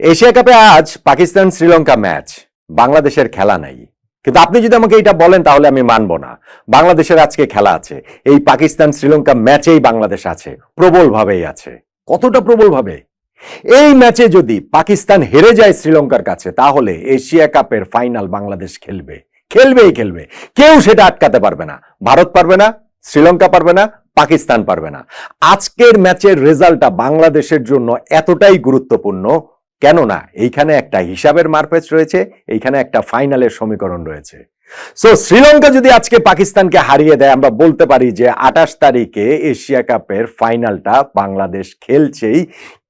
Asia কাপে আজ Pakistan Sri Lanka match. বাংলাদেশের খেলা নাই। কিন্তু আপনি যদি আমাকে এটা বলেন, তাহলে আমি মানব না। বাংলাদেশের আজকে খেলা আছে। এই পাকিস্তান শ্রীলঙ্কা ম্যাচেই বাংলাদেশ আছে। প্রবল ভাবেই আছে। কতটা প্রবল ভাবে এই ম্যাচে যদি পাকিস্তান হেরে যায় শ্রীলঙ্কার কাছে, তাহলে এশিয়া কাপের ফাইনাল বাংলাদেশ খেলবে। খেলবেই খেলবে। কেউ সেটা আটকাতে পারবে না। ভারত পারবে না, শ্রীলঙ্কা পারবে না, পাকিস্তান পারবে না। আজকের ম্যাচের রেজাল্টটা বাংলাদেশের জন্য এতটাই গুরুত্বপূর্ণ কেননা এইখানে একটা হিসাবের মারপেচ রয়েছে, এইখানে একটা ফাইনালের সমীকরণ রয়েছে। সো শ্রীলঙ্কা যদি আজকে পাকিস্তানকে হারিয়ে দেয়, আমরা বলতে পারি যে আঠাশ তারিখে এশিয়া কাপের ফাইনালটা বাংলাদেশ খেলছেই।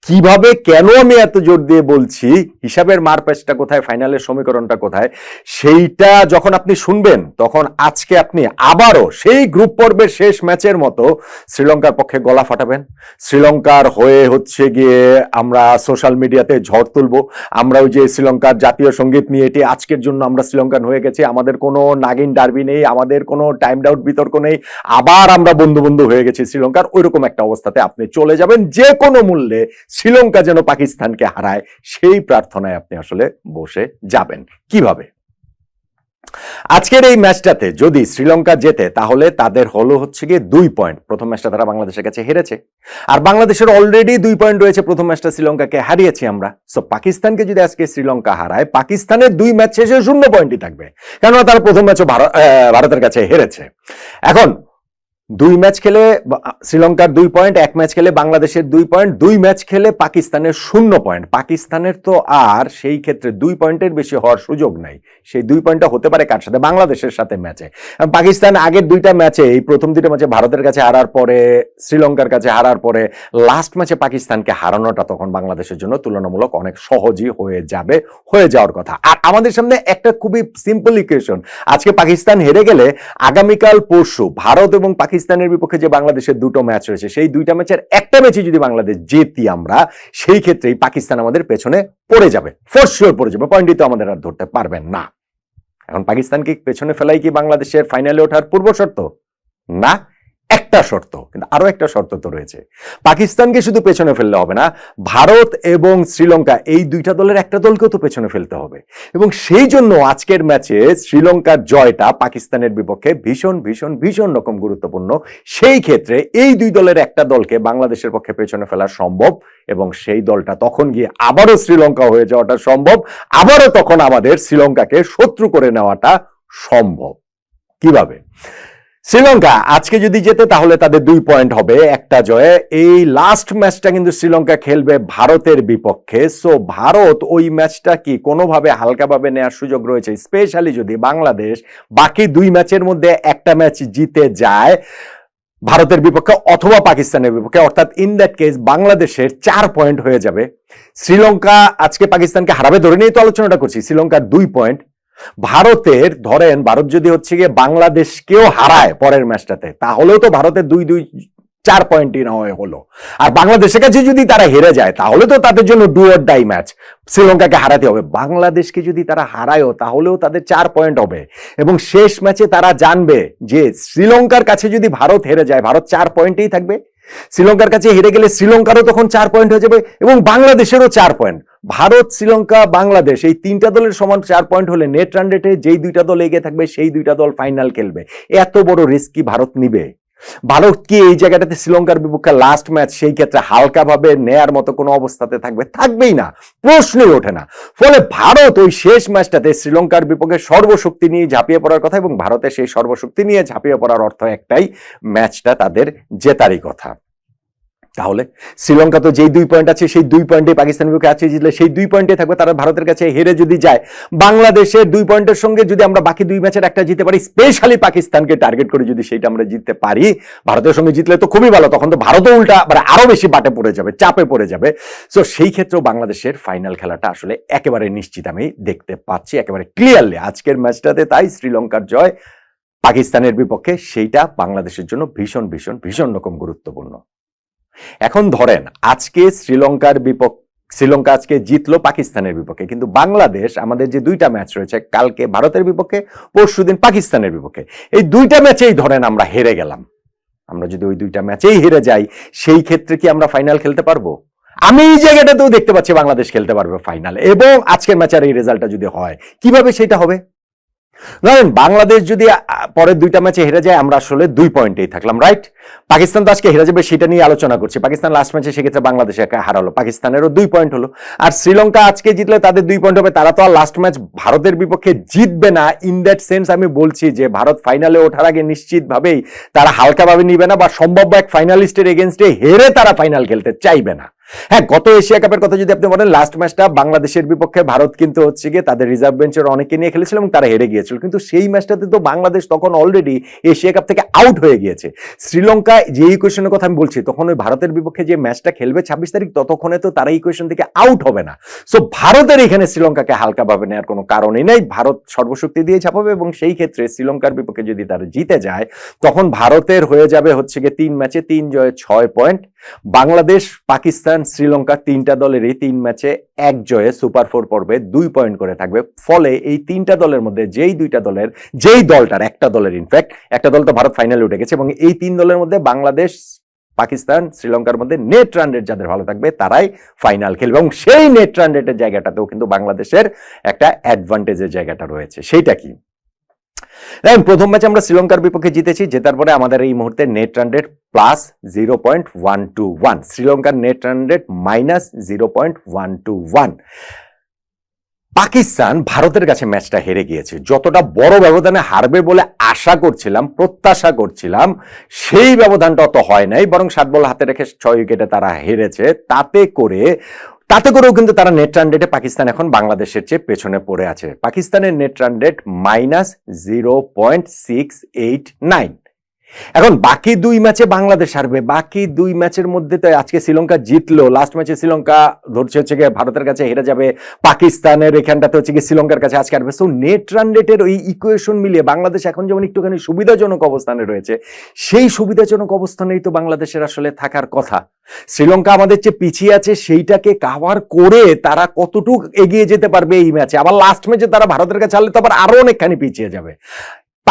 কীভাবে কেন আমি এত জোর দিয়ে বলছি? হিসাবের মারপ্যাচটা কোথায়? ফাইনালের সমীকরণটা কোথায়? সেইটা যখন আপনি শুনবেন, তখন আজকে আপনি আবারও সেই গ্রুপ পর্বের শেষ ম্যাচের মতো শ্রীলঙ্কার পক্ষে গলা ফাটাবেন। শ্রীলঙ্কার হয়ে হচ্ছে গিয়ে আমরা সোশ্যাল মিডিয়াতে ঝড় তুলবো। আমরা ওই যে শ্রীলঙ্কার জাতীয় সংগীত নিয়ে এটি আজকের জন্য আমরা শ্রীলঙ্কান হয়ে গেছি। আমাদের কোনো নাগিন ডার্বি নেই, আমাদের কোনো টাইম ডাউট বিতর্ক নেই। আবার আমরা বন্ধু বন্ধু হয়ে গেছি শ্রীলঙ্কার। ওইরকম একটা অবস্থাতে আপনি চলে যাবেন যে কোনো মূল্যে শ্রীলঙ্কা যেন পাকিস্তানকে হারায়, সেই প্রার্থনায় আপনি আসলে বসে যাবেন। কীভাবে? আজকের এই ম্যাচটাতে যদি শ্রীলঙ্কা জেতে, তাহলে তাদের হলো হচ্ছে গিয়ে দুই পয়েন্ট। প্রথম ম্যাচটা তারা বাংলাদেশের কাছে হেরেছে। আর বাংলাদেশের অলরেডি দুই পয়েন্ট রয়েছে প্রথম ম্যাচটা শ্রীলঙ্কাকে হারিয়েছি আমরা। সো পাকিস্তানকে যদি আজকে শ্রীলঙ্কা হারায়, পাকিস্তানের দুই ম্যাচ শেষে শূন্য পয়েন্টই থাকবে। কেননা তারা প্রথম ম্যাচও ভারতের কাছে হেরেছে। এখন দুই ম্যাচ খেলে শ্রীলঙ্কার দুই পয়েন্ট, এক ম্যাচ খেলে বাংলাদেশের দুই পয়েন্ট, দুই ম্যাচ খেলে পাকিস্তানের শূন্য পয়েন্ট। পাকিস্তানের তো আর সেই ক্ষেত্রে দুই পয়েন্টের বেশি হওয়ার সুযোগ নাই। সেই দুই পয়েন্টটা হতে পারে কার সাথে? বাংলাদেশের সাথে ম্যাচে। পাকিস্তান আগের দুইটা ম্যাচে, এই প্রথম দুইটা ম্যাচে ভারতের কাছে হারার পরে, শ্রীলঙ্কার কাছে হারার পরে লাস্ট ম্যাচে পাকিস্তানকে হারানোটা তখন বাংলাদেশের জন্য তুলনামূলক অনেক সহজই হয়ে যাবে, হয়ে যাওয়ার কথা। আর আমাদের সামনে একটা খুবই সিম্পল ইকুয়েশন আজকে পাকিস্তান হেরে গেলে আগামীকাল পরশু ভারত এবং পাকিস্তানের বিপক্ষে যে বাংলাদেশের দুটো ম্যাচ রয়েছে, সেই দুইটা ম্যাচের একটা ম্যাচে যদি বাংলাদেশ জেতি আমরা, সেই ক্ষেত্রেই পাকিস্তান আমাদের পেছনে পড়ে যাবে ফোর পড়ে যাবে। পয়েন্টই তো আমাদের আর ধরতে পারবেন না। এখন পাকিস্তানকে পেছনে ফেলাই কি বাংলাদেশের ফাইনালে ওঠার পূর্ব শর্ত? না। একটা শর্ত, কিন্তু আরও একটা শর্ত তো রয়েছে। পাকিস্তানকে শুধু পেছনে ফেললে হবে না, ভারত এবং শ্রীলঙ্কা এই দুইটা দলের একটা দলকেও তো পেছনে ফেলতে হবে। এবং সেই জন্য আজকের ম্যাচে শ্রীলঙ্কার জয়টা পাকিস্তানের বিপক্ষে ভীষণ ভীষণ ভীষণ রকম গুরুত্বপূর্ণ। সেই ক্ষেত্রে এই দুই দলের একটা দলকে বাংলাদেশের পক্ষে পেছনে ফেলা সম্ভব, এবং সেই দলটা তখন গিয়ে আবারও শ্রীলঙ্কা হয়ে যাওয়াটা সম্ভব, আবারও তখন আমাদের শ্রীলঙ্কাকে শত্রু করে নেওয়াটা সম্ভব। কীভাবে? শ্রীলঙ্কা, আজকে যদি যেতে তাহলে তাদের দুই পয়েন্ট হবে, একটা জয়ে। এই লাস্ট ম্যাচটা কিন্তু শ্রীলঙ্কা খেলবে ভারতের বিপক্ষে। সো ভারত ওই ম্যাচটা কি কোনোভাবে হালকাভাবে নেওয়ার সুযোগ রয়েছে স্পেশালি যদি বাংলাদেশ বাকি দুই ম্যাচের মধ্যে একটা ম্যাচ জিতে যায় ভারতের বিপক্ষে অথবা পাকিস্তানের বিপক্ষে, অর্থাৎ ইন দ্যাট কেস বাংলাদেশের চার পয়েন্ট হয়ে যাবে। শ্রীলঙ্কা আজকে পাকিস্তানকে হারাবে ধরে নিয়ে তো আলোচনাটা করছি, শ্রীলঙ্কার দুই পয়েন্ট ভারতের, ধরেন ভারত যদি হচ্ছে গিয়ে বাংলাদেশকেও হারায় পরের ম্যাচটাতে, তাহলেও তো ভারতের দুই দুই, চার পয়েন্টই না হলো। আর বাংলাদেশের কাছে যদি তারা হেরে যায়, তাহলে তো তাদের জন্য ডু অর ডাই ম্যাচ শ্রীলঙ্কাকে হারাতে হবে। বাংলাদেশকে যদি তারা হারায়ও, তাহলেও তাদের চার পয়েন্ট হবে। এবং শেষ ম্যাচে তারা জানবে যে শ্রীলঙ্কার কাছে যদি ভারত হেরে যায়, ভারত চার পয়েন্টেই থাকবে। শ্রীলঙ্কার কাছে হেরে গেলে শ্রীলঙ্কারও তখন চার পয়েন্ট হয়ে যাবে এবং বাংলাদেশেরও চার পয়েন্ট। ভারত, শ্রীলঙ্কা, বাংলাদেশ এই তিনটা দলের সমান চার পয়েন্ট হলে নেট রান রেটে যেই দুইটা দল এগিয়ে থাকবে, সেই দুইটা দল ফাইনাল খেলবে। এত বড় রিস্ক কি ভারত নিবে? ভারত কি এই জায়গাটাতে শ্রীলঙ্কার বিপক্ষে লাস্ট ম্যাচ সেই ক্ষেত্রে হালকাভাবে নেয়ার মতো কোনো অবস্থাতে থাকবে? থাকবেই না, প্রশ্নই ওঠে না। ফলে ভারত ওই শেষ ম্যাচটাতে শ্রীলঙ্কার বিপক্ষে সর্বশক্তি নিয়ে ঝাঁপিয়ে পড়ার কথা এবং ভারতের সেই সর্বশক্তি নিয়ে ঝাঁপিয়ে পড়ার অর্থ একটাই ম্যাচটা তাদের জেতারই কথা। তাহলে শ্রীলঙ্কা তো যেই দুই পয়েন্ট আছে, সেই দুই পয়েন্টে পাকিস্তানের বিপক্ষে আছে, জিতলে সেই দুই পয়েন্টে থাকবে, তারা ভারতের কাছে হেরে যদি যায়, বাংলাদেশের দুই পয়েন্টের সঙ্গে যদি আমরা বাকি দুই ম্যাচের একটা জিতে পারি স্পেশালি পাকিস্তানকে টার্গেট করে যদি সেটা আমরা জিততে পারি, ভারতের সঙ্গে জিতলে তো খুবই ভালো, তখন তো ভারতও উল্টা মানে আরও বেশি বাটে পড়ে যাবে, চাপে পড়ে যাবে। সো সেই ক্ষেত্রেও বাংলাদেশের ফাইনাল খেলাটা আসলে একেবারে নিশ্চিত আমি দেখতে পাচ্ছি, একেবারে ক্লিয়ারলি আজকের ম্যাচটাতে তাই শ্রীলঙ্কার জয় পাকিস্তানের বিপক্ষে, সেইটা বাংলাদেশের জন্য ভীষণ ভীষণ ভীষণ রকম গুরুত্বপূর্ণ। এখন ধরেন, আজকে শ্রীলঙ্কার বিপক্ষে শ্রীলঙ্কা আজকে জিতলো পাকিস্তানের বিপক্ষে, কিন্তু বাংলাদেশ আমাদের যে দুইটা ম্যাচ রয়েছে, কালকে ভারতের বিপক্ষে পরশুদিন পাকিস্তানের বিপক্ষে, এই দুইটা ম্যাচেই ধরেন আমরা হেরে গেলাম। আমরা যদি ওই দুইটা ম্যাচেই হেরে যাই, সেই ক্ষেত্রে কি আমরা ফাইনাল খেলতে পারব? আমি এই জায়গাটাতেও দেখতে পাচ্ছি বাংলাদেশ খেলতে পারবে ফাইনাল এবং আজকের ম্যাচের এই রেজাল্টটা যদি হয়, কীভাবে সেটা হবে? ধরেন বাংলাদেশ যদি পরের দুইটা ম্যাচে হেরে যায়, আমরা আসলে দুই পয়েন্টেই থাকলাম রাইট পাকিস্তান তো আজকে হেরে যাবে সেটা নিয়ে আলোচনা করছি। পাকিস্তান লাস্ট ম্যাচে সেক্ষেত্রে বাংলাদেশে হারালো। পাকিস্তানেরও দুই পয়েন্ট হলো। আর শ্রীলঙ্কা আজকে জিতলে তাদের দুই পয়েন্ট হবে। তারা তো আর লাস্ট ম্যাচ ভারতের বিপক্ষে জিতবে না। ইন দ্যাট সেন্স আমি বলছি যে, ভারত ফাইনালে ওঠার আগে নিশ্চিতভাবেই তারা হালকাভাবে নিবে না বা সম্ভাব্য এক ফাইনালিস্টের এগেনস্টে হেরে তারা ফাইনাল খেলতে চাইবে না। হ্যাঁ গত এশিয়া কাপের কথা যদি আপনি বলেন লাস্ট ম্যাচটা বাংলাদেশের বিপক্ষে ভারত কিন্তু হচ্ছে গিয়ে তাদের রিজার্ভ বেঞ্চের অনেকে নিয়ে খেলেছিল এবং তারা হেরে গিয়েছিল। কিন্তু সেই ম্যাচটাতে তো বাংলাদেশ তখন অলরেডি এশিয়া কাপ থেকে আউট হয়ে গিয়েছে। শ্রীলঙ্কা যে ইকুয়েশনের কথা আমি বলছি, তখন ওই ভারতের বিপক্ষে যে ম্যাচটা খেলবে ছাব্বিশ তারিখ, ততক্ষণে তো তারা ইকুয়েশন থেকে আউট হবে না। সো ভারতের এখানে শ্রীলঙ্কাকে হালকাভাবে নেওয়ার কোনো কারণই নেই। ভারত সর্বশক্তি দিয়ে ছাপাবে এবং সেই ক্ষেত্রে শ্রীলঙ্কার বিপক্ষে যদি তারা জিতে যায়, তখন ভারতের হয়ে যাবে হচ্ছে গিয়ে তিন ম্যাচে তিন জয়ে ছয় পয়েন্ট বাংলাদেশ, পাকিস্তান শ্রীলঙ্কা তিনটা দলেরই তিন ম্যাচে এক জয়ে সুপার ফোর পর্বে দুই পয়েন্ট করে থাকবে। ফলে এই তিনটা দলের মধ্যে যেই দুইটা দলের, যেই দলটার একটা দলের ইনফ্যাক্ট একটা দল তো ভারত ফাইনালে উঠে গেছে এবং এই তিন দলের মধ্যে বাংলাদেশ, পাকিস্তান, শ্রীলঙ্কার মধ্যে নেট রান রেট যাদের ভালো থাকবে তারাই ফাইনাল খেলবে এবং সেই নেট রান রেটের জায়গাটাতেও কিন্তু বাংলাদেশের একটা অ্যাডভান্টেজের জায়গাটা রয়েছে। সেইটা কি? দেখেন, প্রথম ম্যাচে আমরা শ্রীলঙ্কার বিপক্ষে জিতেছি, জেতার পরে আমাদের এই মুহূর্তে net run rate plus zero point one two one শ্রীলঙ্কার net run rate minus zero point one two one Pakistan ভারতের কাছে ম্যাচটা হেরে গিয়েছে। যতটা বড় ব্যবধানে হারবে বলে আশা করছিলাম, প্রত্যাশা করছিলাম, সেই ব্যবধানটা অত হয় নাই, বরং সাত বল হাতে রেখে ছয় উইকেটে তারা হেরেছে। তাতে করে তাতে করেও কিন্তু তারা নেট রান রেটে পাকিস্তান এখন বাংলাদেশের চেয়ে পেছনে পড়ে আছে। পাকিস্তানের net run rate minus zero point six eight nine এখন বাকি দুই ম্যাচে বাংলাদেশ হারবে। বাকি দুই ম্যাচের মধ্যে তো আজকে শ্রীলঙ্কা জিতলো। লাস্ট ম্যাচে শ্রীলঙ্কা ধরছে হচ্ছে গিয়ে ভারতের কাছে হেরে যাবে। পাকিস্তানের এখানটাতে হচ্ছে গিয়ে শ্রীলঙ্কার কাছে আজকে হারবে। সো নেট রান রেটের ওই ইকুয়েশন মিলিয়ে বাংলাদেশ এখন যেমন একটুখানি সুবিধাজনক অবস্থানে রয়েছে, সেই সুবিধাজনক অবস্থানেই তো বাংলাদেশের আসলে থাকার কথা। শ্রীলঙ্কা আমাদের যে পিছিয়ে আছে, সেইটাকে কাভার করে তারা কতটুকু এগিয়ে যেতে পারবে এই ম্যাচে আবার লাস্ট ম্যাচে তারা ভারতের কাছে হারলে তো আবার আরও অনেকখানি পিছিয়ে যাবে।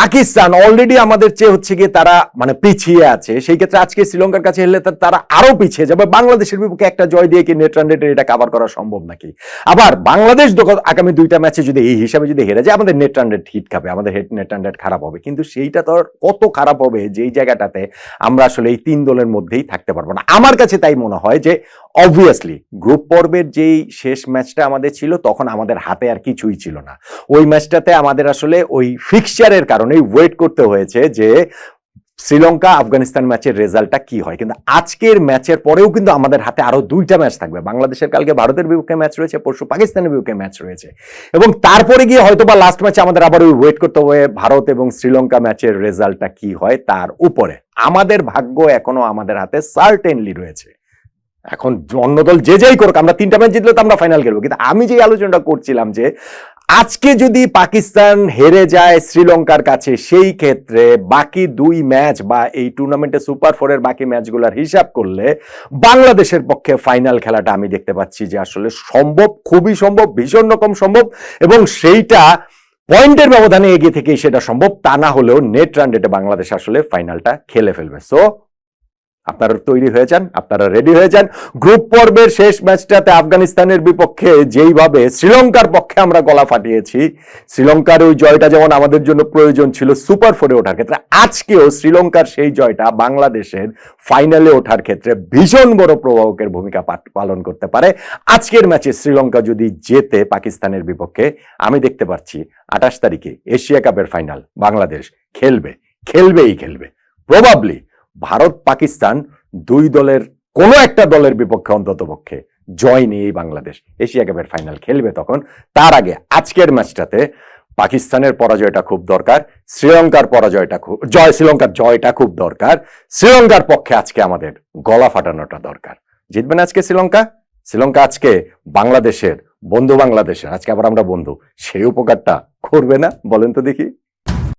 পাকিস্তান অলরেডি আমাদের চেয়ে হচ্ছে গিয়ে তারা মানে পিছিয়ে আছে। সেই ক্ষেত্রে আজকে শ্রীলঙ্কার কাছে হেরলে তা- তারা আরও পিছিয়ে যাবে। বাংলাদেশের বিপক্ষে একটা জয় দিয়ে কি নেট রান রেটের এটা কাভার করা সম্ভব নাকি? আবার বাংলাদেশ আগামী দুইটা ম্যাচে যদি এই হিসাবে যদি হেরে যায়, আমাদের নেট রান রেট হিট খাবে, আমাদের হেড নেট রান রেট খারাপ হবে। কিন্তু সেইটা তো কত খারাপ হবে, যেই জায়গাটাতে আমরা আসলে এই তিন দলের মধ্যেই থাকতে পারব না। আমার কাছে তাই মনে হয় যে অবভিয়াসলি গ্রুপ পর্বের যেই শেষ ম্যাচটা আমাদের ছিল, তখন আমাদের হাতে আর কিছুই ছিল না। ওই ম্যাচটাতে আমাদের আসলে ওই ফিক্সচারের কারণেই ওয়েট করতে হয়েছে যে শ্রীলঙ্কা আফগানিস্তান ম্যাচের রেজাল্টটা কি হয়। কিন্তু আজকের ম্যাচের পরেও কিন্তু আমাদের হাতে আরও দুইটা ম্যাচ থাকবে। বাংলাদেশের কালকে ভারতের বিপক্ষে ম্যাচ রয়েছে, পরশু পাকিস্তানের বিপক্ষে ম্যাচ রয়েছে। এবং তারপরে গিয়ে হয়তো বা লাস্ট ম্যাচে আমাদের আবার ওই ওয়েট করতে হবে ভারত এবং শ্রীলঙ্কা ম্যাচের রেজাল্টটা কি হয়, তার উপরে। আমাদের ভাগ্য এখনও আমাদের হাতে সার্টেনলি রয়েছে। এখন অন্য দল যে যেই করুক, আমরা তিনটা ম্যাচ জিতলে তো আমরা ফাইনাল খেলব। কিন্তু আমি যে আলোচনাটা করছিলাম যে, আজকে যদি পাকিস্তান হেরে যায় শ্রীলঙ্কার কাছে, সেই ক্ষেত্রে বাকি দুই ম্যাচ বা এই টুর্নামেন্টে সুপার ফোরের বাকি ম্যাচগুলোর হিসাব করলে বাংলাদেশের পক্ষে ফাইনাল খেলাটা আমি দেখতে পাচ্ছি যে আসলে সম্ভব, খুবই সম্ভব, ভীষণ রকম সম্ভব এবং সেইটা পয়েন্টের ব্যবধানে এগিয়ে থেকেই সেটা সম্ভব। তা না হলেও নেট রান রেটে বাংলাদেশ আসলে ফাইনালটা খেলে ফেলবে। সো আপনারা তৈরি হয়ে যান, আপনারা রেডি হয়ে যান। গ্রুপ পর্বের শেষ ম্যাচটাতে আফগানিস্তানের বিপক্ষে যেইভাবে শ্রীলঙ্কার পক্ষে আমরা গলা ফাটিয়েছি, শ্রীলঙ্কার ওই জয়টা যেমন আমাদের জন্য প্রয়োজন ছিল সুপার ফোরে ওঠার ক্ষেত্রে, আজকেও শ্রীলঙ্কার সেই জয়টা বাংলাদেশের ফাইনালে ওঠার ক্ষেত্রে ভীষণ বড় প্রভাবকের ভূমিকা পালন করতে পারে। আজকের ম্যাচে শ্রীলঙ্কা যদি জেতে পাকিস্তানের বিপক্ষে, আমি দেখতে পাচ্ছি আঠাশ তারিখে এশিয়া কাপের ফাইনাল বাংলাদেশ খেলবে, খেলবেই খেলবে। প্রবাবলি ভারত পাকিস্তান দুই দলের কোনো একটা দলের বিপক্ষে অন্তত পক্ষে জয় নিয়েই বাংলাদেশ। এশিয়া কাপের ফাইনাল খেলবে তখন। তার আগে আজকের ম্যাচটাতে পাকিস্তানের পরাজয়টা খুব দরকার, শ্রীলঙ্কার পরাজয়টা খুব জয় শ্রীলঙ্কার জয়টা খুব দরকার। শ্রীলঙ্কার পক্ষে আজকে আমাদের গলা ফাটানোটা দরকার। জিতবে না আজকে শ্রীলঙ্কা? শ্রীলঙ্কা আজকে বাংলাদেশের, বন্ধু বাংলাদেশের, আজকে আবার আমরা বন্ধু, সেই উপকারটা করবে না? বলেন তো দেখি।